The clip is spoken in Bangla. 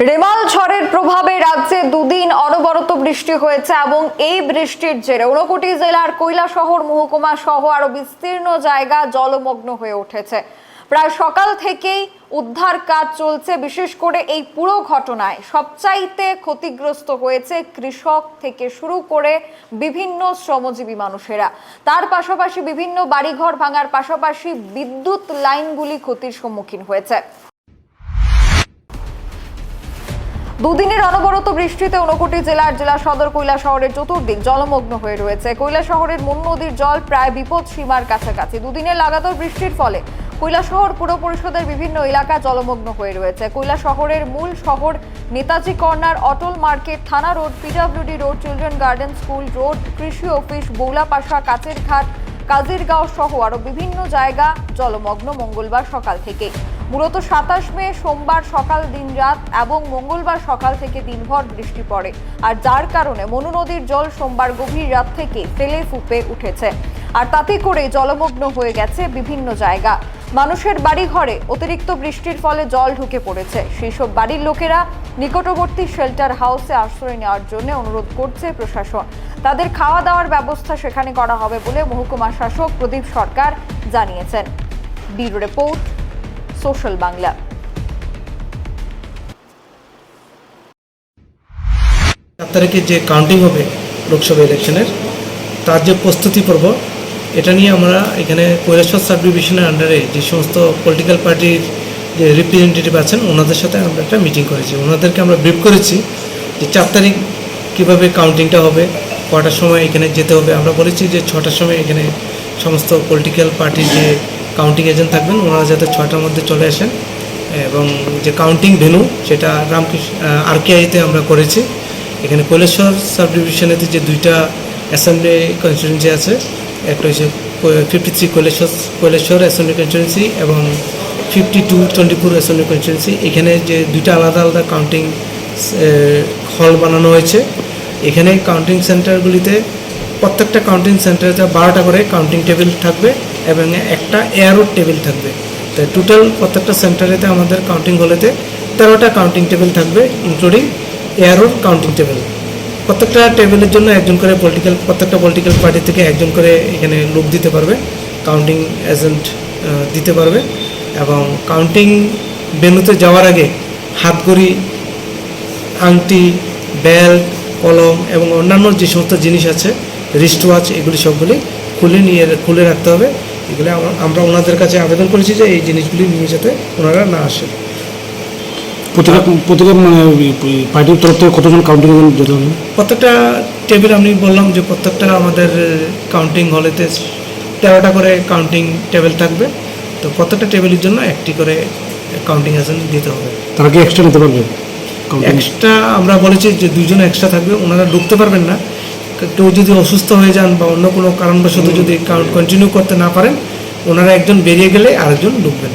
রেমাল ঝড়ের প্রভাবে রাজ্যে দুদিন অনবরত বৃষ্টি হয়েছে এবং এই বৃষ্টির জেরে ঊনকোটি জেলার কৈলাসহর, মহকুমা সহ আরও বিস্তীর্ণ জায়গা জলমগ্ন হয়ে উঠেছে। প্রায় সকাল থেকেই উদ্ধার কাজ চলছে, বিশেষ করে এই পুরো ঘটনায়। সবচাইতে ক্ষতিগ্রস্ত হয়েছে কৃষক থেকে শুরু করে বিভিন্ন শ্রমজীবী মানুষেরা। তার পাশাপাশি বিভিন্ন বাড়িঘর ভাঙার পাশাপাশি বিদ্যুৎ লাইনগুলি ক্ষতির সম্মুখীন হয়েছে। দুদিনের অনবরত বৃষ্টিতে ঊনকোটি জেলার জেলা সদর কৈলা শহরের চতুর্দিক জলমগ্ন হয়ে রয়েছে। কৈলা শহরের মূল নদীর জল প্রায় বিপদ সীমার কাছাকাছি। দুদিনের লাগাতার বৃষ্টির ফলে কৈলা শহর পুর পরিষদের বিভিন্ন এলাকা জলমগ্ন হয়ে রয়েছে। কৈলা শহরের মূল শহর নেতাজি কর্নার, অটল মার্কেট, থানা road, PWD road, children garden school, road, কৃষি অফিস, বৌলাপাশা কাচের ঘাট কাজিরগাঁও সহ আরও বিভিন্ন জায়গা জলমগ্ন মঙ্গলবার সকাল থেকে। মূলত সাতাশ মে সোমবার সকাল দিন রাত এবং মঙ্গলবার সকাল থেকে দিনভর বৃষ্টি পড়ে। আর যার কারণে মনু নদীর জল সোমবার গভীর রাত থেকে ফেলে ফুপে উঠেছে। আর তাতে করে জলমগ্ন হয়ে গেছে বিভিন্ন জায়গা। মানুষের বাড়ি ঘরে অতিরিক্ত বৃষ্টির ফলে জল ঢুকে পড়েছে। সেই সব বাড়ির লোকেরা নিকটবর্তী শেল্টার হাউসে আশ্রয় নেওয়ার জন্য অনুরোধ করছে প্রশাসন। তাদের খাওয়া দাওয়ার ব্যবস্থা সেখানে করা হবে বলে মহকুমা শাসক প্রদীপ সরকার জানিয়েছেন। Bureau report social Bangla. চার তারিখে যে কাউন্টিং হবে লোকসভা ইলেকশনের তার যে প্রস্তুতি পর্ব, এটা নিয়ে আমরা এখানে কৈলাসর সাব ডিভিশনের আন্ডারে যে সমস্ত পলিটিক্যাল পার্টির যে রিপ্রেজেন্টেটিভ আছেন, ওনাদের সাথে আমরা একটা মিটিং করেছি। ওনাদেরকে আমরা ব্রিফ করেছি যে চার তারিখ কীভাবে কাউন্টিংটা হবে, কটার সময় এখানে যেতে হবে। আমরা বলেছি যে ছটার সময় এখানে সমস্ত পলিটিক্যাল পার্টির যে কাউন্টিং এজেন্ট থাকবেন। ওনারা যাতে ছটার মধ্যে চলে আসেন। এবং যে কাউন্টিং ভেনু সেটা রামকৃষ্ণ আরকেআইতে আমরা করেছি। এখানে কৈলেশ্বর সাব ডিভিশনেতে যে দুইটা অ্যাসেম্বলি কনস্টিটুয়েন্সি আছে, একটা হচ্ছে fifty three Kaileshwar Kaileshwar assembly constituency এবং ফিফটি টু টোয়েন্টিপুর অ্যাসেম্বলি কনস্টিটুয়েন্সি এখানে যে দুইটা আলাদা আলাদা কাউন্টিং হল বানানো হয়েছে। এখানে কাউন্টিং সেন্টারগুলিতে প্রত্যেকটা কাউন্টিং সেন্টারে বারোটা করে কাউন্টিং টেবিল থাকবে। এবং একটা এয়ারোড টেবিল থাকবে। তো টোটাল প্রত্যেকটা সেন্টারেতে আমাদের কাউন্টিং হলেতে তেরোটা কাউন্টিং টেবিল থাকবে ইনক্লুডিং এয়ারোড কাউন্টিং টেবিল প্রত্যেকটা টেবিলের জন্য একজন করে পলিটিক্যাল প্রত্যেকটা পলিটিক্যাল পার্টি থেকে একজন করে এখানে লোক দিতে পারবে কাউন্টিং এজেন্ট দিতে পারবে এবং কাউন্টিং বেনুতে যাওয়ার আগে হাতঘড়ি, আংটি বেল্ট কলম এবং অন্যান্য যে সমস্ত জিনিস আছে রিস্ট ওয়াচ এগুলি সবগুলি খুলে নিয়ে, খুলে রাখতে হবে। এগুলি আমরা- ওনাদের কাছে আবেদন করেছি যে এই জিনিসগুলি নিয়ে যাতে ওনারা না আসে। প্রতিটা প্রতিটা মানে পার্টির তরফ থেকে কতজন কাউন্টিং প্রত্যেকটা টেবিল আমি বললাম যে প্রত্যেকটা আমাদের কাউন্টিং হলেতে তেরোটা করে কাউন্টিং টেবিল থাকবে। তো প্রত্যেকটা টেবিলের জন্য একটি করে কাউন্টিং এজেন্ট দিতে হবে। তারা কি এক্সট্রা নিতে পারবে? এক্সট্রা আমরা বলেছি যে দুইজন এক্সট্রা থাকবে ওনারা ঢুকতে পারবেন না। কেউ যদি অসুস্থ হয়ে যান বা অন্য কোনো কারণবশত যদি কন্টিনিউ করতে না পারেন ওনারা একজন বেরিয়ে গেলে আরেকজন ঢুকবেন।